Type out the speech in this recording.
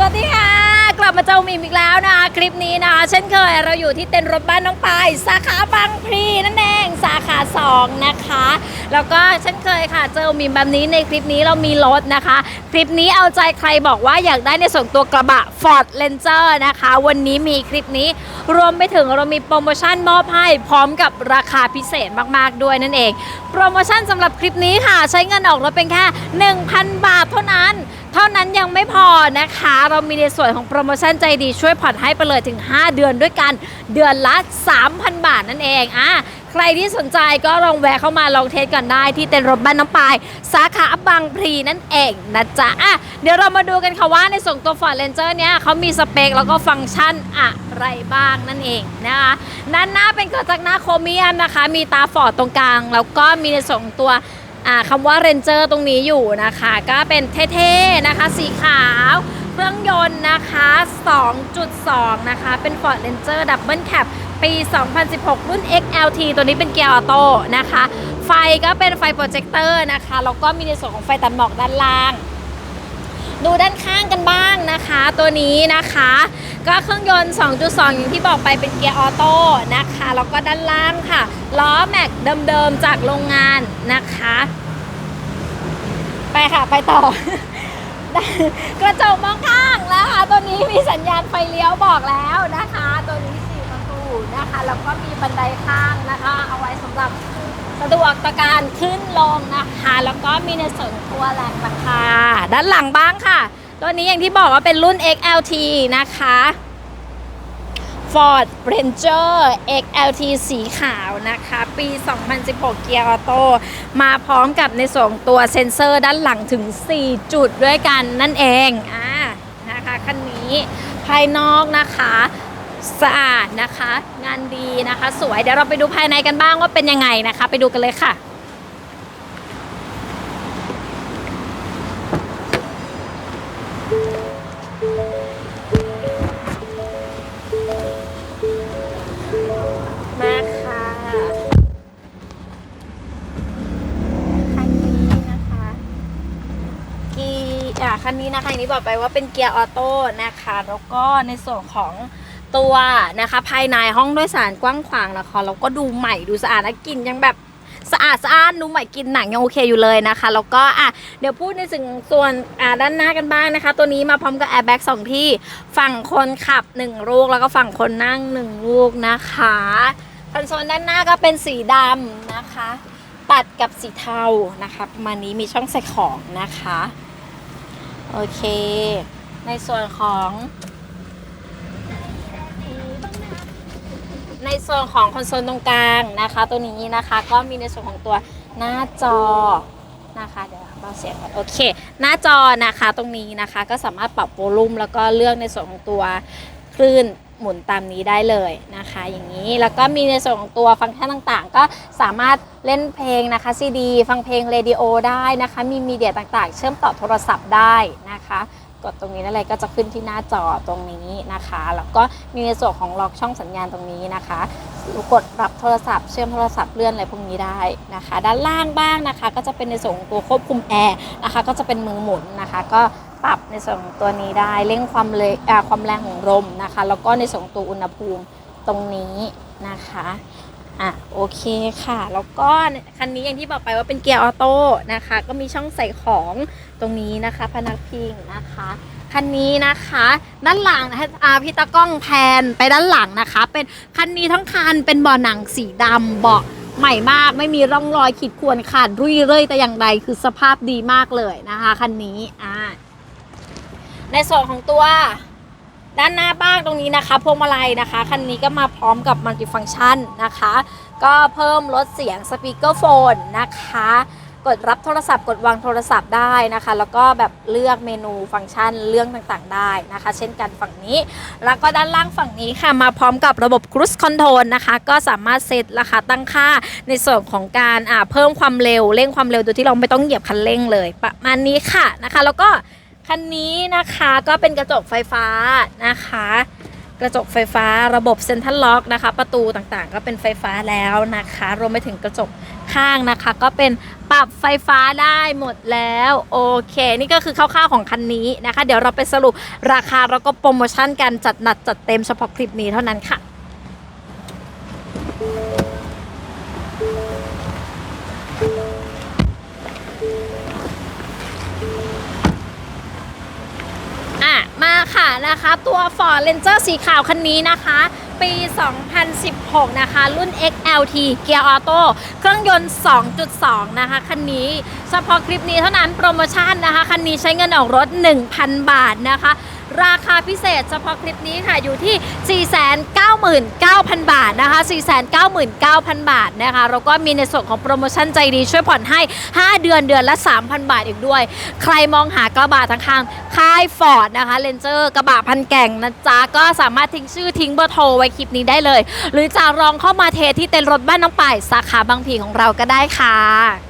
สวัสดีค่ะ กลับมาเจ้ามิมอีกแล้วนะคะคลิปนี้นะคะเช่นเคยเราอยู่ที่เต็นท์รถบ้านน้องปายสาขาบางพลีนั่นเองสาขา2นะคะ แล้วก็เช่นเคยค่ะ เจอมิมแบบนี้ในคลิปนี้เรามีรถนะคะ คลิปนี้เอาใจใครบอกว่าอยากได้ในส่วนตัวกระบะ Ford Ranger นะคะ วันนี้มีคลิปนี้รวมไปถึงเรามีโปรโมชั่นมอบให้พร้อมกับราคาพิเศษมากๆด้วยนั่นเอง โปรโมชั่นสำหรับคลิปนี้ค่ะ ใช้เงินออกรถเป็นแค่ 1,000 บาทเท่านั้น เท่านั้นยังไม่พอนะคะ เรามีในส่วนของโปรโมชั่นใจดีช่วยผ่อนให้ไปเลยถึง 5 เดือนด้วยกันเดือนละ 3,000 บาทนั่นเองอะใครที่สนใจก็ลองแวะเข้ามาลองเทสกันได้ที่เต็นท์รถบ้านน้ำปลาย สาขาบางพลีนั่นเองนะจ๊ะอะเดี๋ยวเรามาดูกันค่ะว่าในส่วนตัว Ford Ranger เนี้ยเขามีสเปคแล้วก็ฟังก์ชันอะไรบ้างนั่นเองนะคะด้านหน้าเป็นกระจักหน้าโครเมียมนะคะ มีตาฟอร์ดตรงกลาง แล้วก็มีในส่วนขอ คำว่าเรนเจอร์ตรงนี้อยู่นะคะ ก็เป็นเท่ๆนะคะ สีขาว เครื่องยนต์นะคะ 2.2 นะคะ เป็น Ford Ranger Double Cab ปี 2016 รุ่น XLT ตัวนี้เป็นเกียร์ออโต้นะคะ ไฟก็เป็นไฟโปรเจคเตอร์นะคะ แล้วก็มีในส่วนของไฟตัดหมอกด้านล่าง ดูด้านข้างกันบ้างนะคะ ตัวนี้นะคะ ก็เครื่องยนต์ 2.2 อย่างที่บอกไปเป็นเกียร์ออโต้นะคะแล้วก็ด้านล่างค่ะล้อแม็กเดิมๆจากโรงงานนะคะ ไปค่ะไปต่อกระจกมองข้างแล้วค่ะตัวนี้มีสัญญาณไฟเลี้ยวบอกแล้วนะคะ ตัวนี้สี่ประตูนะคะแล้วก็มีบันไดข้างนะคะ เอาไว้สำหรับสะดวกต่อการขึ้นลง ก็มีในส่วนของตัวแรงราคาด้านหลังบ้างค่ะ ตัวนี้อย่างที่บอกว่าเป็นรุ่น XLT นะคะ Ford Ranger XLT สีขาวนะคะ ปี 2016 เกียร์ออโต้มาพร้อมกับในส่วนของตัวเซ็นเซอร์ด้านหลังถึง 4 จุดด้วยกันนั่นเองอ่านะคะคันนี้ภายนอกนะคะสะอาดนะคะ งานดีนะคะ สวยเดี๋ยวเราไปดูภายในกันบ้างว่าเป็นยังไงนะคะ ไปดูกันเลยค่ะ อ่าคันนี้นะคะอย่างที่บอกไปว่าเป็นเกียร์ออโต้นะคะแล้วก็ในส่วนของตัวนะคะภายในห้องโดยสารกว้างขวางนะคะแล้วก็ดูใหม่ดูสะอาดและกลินยังแบบสะอาดสะอาดดูใหม่กินหนังยังโอเคอยู่เลยนะคะ แล้วก็อะเดี๋ยวพูดในส่วนส่วนอ่าด้านหน้ากันบ้างนะคะ ตัวนี้มาพร้อมกับแอร์แบ็กสองที่ฝั่งคนขับหนึ่งลูก แล้วก็ฝั่งคนนั่งหนึ่งลูกนะคะคอนโซลด้านหน้าก็เป็นสีดำนะคะ ตัดกับสีเทานะคะประมาณนี้มีช่องใส่ของนะคะ โอเค ในส่วนของ ในส่วนของคอนโซลตรงกลางนะคะ ตัวนี้นะคะ ก็มีในส่วนของตัวหน้าจอนะคะเดี๋ยวเราเสียงก่อนโอเค หน้าจอนะคะตรงนี้นะคะ ก็สามารถปรับโวลูมแล้วก็เลือกในส่วนของตัวคลื่น หมุนตามนี้ได้เลยนะคะ อย่างนี้แล้วก็มีในส่วนของตัวฟังก์ชันต่างๆ ก็สามารถเล่นเพลงนะคะซีดีฟังเพลงเรดิโอได้นะคะ มีมีเดียต่างๆ เชื่อมต่อโทรศัพท์ได้นะคะกดตรงนี้นั่นเลยก็จะขึ้นที่หน้าจอตรงนี้นะคะ แล้วก็มีในส่วนของล็อกช่องสัญญาณตรงนี้นะคะกดรับโทรศัพท์เชื่อมโทรศัพท์เลื่อนอะไรพวกนี้ได้นะคะ ด้านล่างบ้างนะคะ ก็จะเป็นในส่วนของตัวควบคุมแอร์นะคะ ก็จะเป็นมือหมุนนะคะ ก็ ปรับในส่วนของตัวนี้ได้เร่งความเลยอ่าความแรงของลมนะคะ แล้วก็ในส่วนตัวอุณหภูมิตรงนี้นะคะอะโอเคค่ะ แล้วก็คันนี้อย่างที่บอกไปว่าเป็นเกียร์ออโต้นะคะ ก็มีช่องใส่ของตรงนี้นะคะ พนักพิงนะคะคันนี้นะคะ ด้านหลังนะคะอาพี่ตากล้องแพนไปด้านหลังนะคะ เป็นคันนี้ทั้งคันเป็นเบาะหนังสีดำเบาะใหม่มากไม่มีร่องรอยขีดข่วนขาดรุ่ยเร่ยแต่อย่างใดคือสภาพดีมากเลยนะคะคันนี้อ่า ในส่วนของตัวด้านหน้าบ้างตรงนี้นะคะพวงมาลัยนะคะ คันนี้ก็มาพร้อมกับมัลติฟังชันนะคะ ก็เพิ่มลดเสียงสปีกเกอร์โฟนนะคะ กดรับโทรศัพท์ กดวางโทรศัพท์ได้นะคะ แล้วก็แบบเลือกเมนูฟังก์ชันเรื่องต่างๆ ได้นะคะ เช่นกันฝั่งนี้ แล้วก็ด้านล่างฝั่งนี้ค่ะ มาพร้อมกับระบบ Cruise Control นะคะ ก็สามารถเซตราคาตั้งค่าในส่วนของการเพิ่มความเร็วเร่งความเร็วโดยที่เราไม่ต้องเหยียบคันเร่งเลยประมาณนี้ค่ะนะคะ แล้วก็ คันนี้นะคะก็เป็นกระจกไฟฟ้านะคะ กระจกไฟฟ้าระบบเซ็นทรัลล็อกนะคะ ประตูต่างๆ ก็เป็นไฟฟ้าแล้วนะคะรวมไปถึงกระจกข้างนะคะ ก็เป็นปรับไฟฟ้าได้หมดแล้วโอเค นี่ก็คือคร่าวๆของคันนี้นะคะ เดี๋ยวเราไปสรุปราคาแล้วก็โปรโมชั่นกันจัดหนักจัดเต็มเฉพาะคลิปนี้เท่านั้นค่ะอะ มาค่ะนะคะตัว Ford Ranger สีขาวคันนี้นะคะ ปี 2016 นะคะ รุ่น XLT เกียร์ออโต้เครื่องยนต์ 2.2 นะคะ คันนี้ เฉพาะคลิปนี้เท่านั้นโปรโมชั่นนะคะ คันนี้ใช้เงินออกรถ 1,000 บาทนะคะ ราคาพิเศษเฉพาะคลิปนี้ค่ะอยู่ที่ 499,000 บาทนะคะ 499,000 บาทนะคะแล้วก็มีในส่วนของโปรโมชั่นใจดีช่วยผ่อนให้ 5 เดือนเดือนละ 3,000 บาทอีกด้วย ใครมองหากระบะทางข้างค่ายฟอร์ดนะคะเลนเจอร์กระบะพันแก่งนะจ๊ะก็สามารถทิ้งชื่อทิ้งเบอร์โทรไว้คลิปนี้ได้เลย หรือจะลองเข้ามาเทที่เต็นท์รถบ้านน้องป่ายสาขาบางพีของเราก็ได้ค่ะ